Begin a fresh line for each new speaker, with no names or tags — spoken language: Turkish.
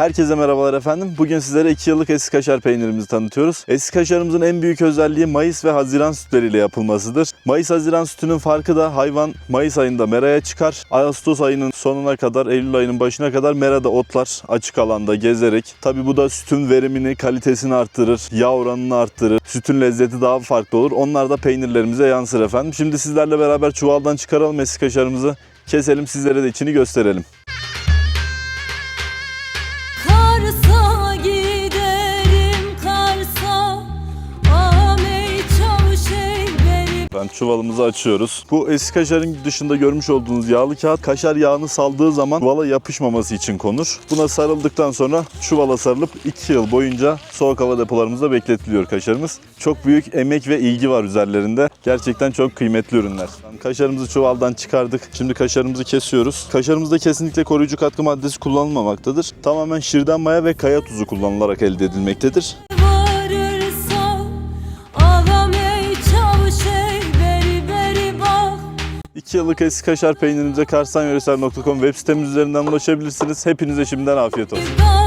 Herkese merhabalar efendim. Bugün sizlere 2 yıllık eski kaşar peynirimizi tanıtıyoruz. Eski kaşarımızın en büyük özelliği Mayıs ve Haziran sütleriyle yapılmasıdır. Mayıs-Haziran sütünün farkı da hayvan Mayıs ayında meraya çıkar. Ağustos ayının sonuna kadar, Eylül ayının başına kadar merada otlar açık alanda gezerek. Tabi bu da sütün verimini, kalitesini arttırır, yağ oranını arttırır. Sütün lezzeti daha farklı olur. Onlar da peynirlerimize yansır efendim. Şimdi sizlerle beraber çuvaldan çıkaralım eski kaşarımızı. Keselim sizlere de içini gösterelim.
So. sun.
Ben çuvalımızı açıyoruz. Bu eski kaşarın dışında görmüş olduğunuz yağlı kağıt kaşar yağını saldığı zaman çuvala yapışmaması için konur. Buna sarıldıktan sonra çuvala sarılıp 2 yıl boyunca soğuk hava depolarımızda bekletiliyor kaşarımız. Çok büyük emek ve ilgi var üzerlerinde. Gerçekten çok kıymetli ürünler. Kaşarımızı çuvaldan çıkardık. Şimdi kaşarımızı kesiyoruz. Kaşarımızda kesinlikle koruyucu katkı maddesi kullanılmamaktadır. Tamamen şirden maya ve kaya tuzu kullanılarak elde edilmektedir. 2 yıllık eski kaşar peynirimize karsanyoresel.com web sitemiz üzerinden ulaşabilirsiniz. Hepinize şimdiden afiyet olsun.